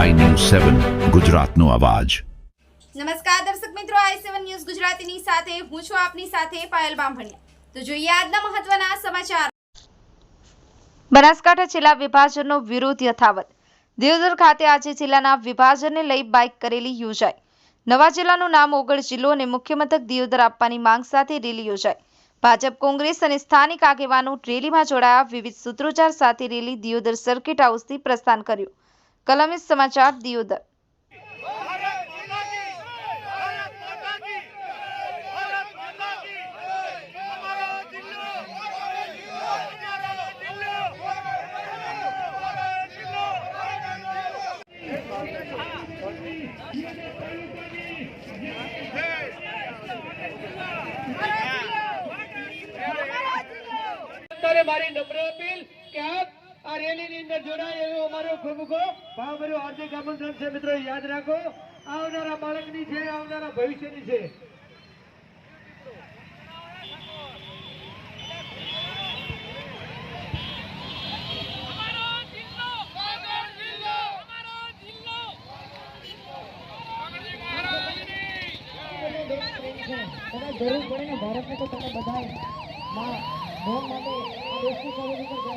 સેવન, ગુજરાતનો અવાજ. નમસ્કાર દર્શક મિત્રો, આઈ સેવન ન્યૂઝ ગુજરાતીની સાથે હું છું આપની સાથે પાયલ બામભણિયા. તો જોઈએ આજના મહત્વના સમાચાર. બનાસકાંઠા જિલ્લા વિભાજનનો વિરોધ યથાવત. દેવદર ખાતે આજે જિલ્લાના વિભાજનને લઈ બાઇક કરેલી યોજાઈ. નવા જિલ્લાનું નામ ઓગળ જિલ્લો અને મુખ્ય મથક દિયોદર આપવાની માંગ સાથે રેલી યોજાઈ. ભાજપ, કોંગ્રેસ અને સ્થાનિક આગેવાનો રેલીમાં જોડાયા વિવિધ સૂત્રોચ્ચાર સાથે રેલી દિયોદર સર્કિટ હાઉસથી પ્રસ્થાન કર્યું. कलम इस समाचार दियोदर। हमारी नम्र अपील कि आप આ રેલીની અંદર જોડાયેલો અમારો ખૂબ ખૂબ ભાવભર્યું હાર્દિક આમંત્રણ છે. મિત્રો, યાદ રાખો, આવનારા બાળકની છે, આવનારા ભવિષ્યની છે. જરૂર પડે ને, ભારતને તો તમે બધા માટે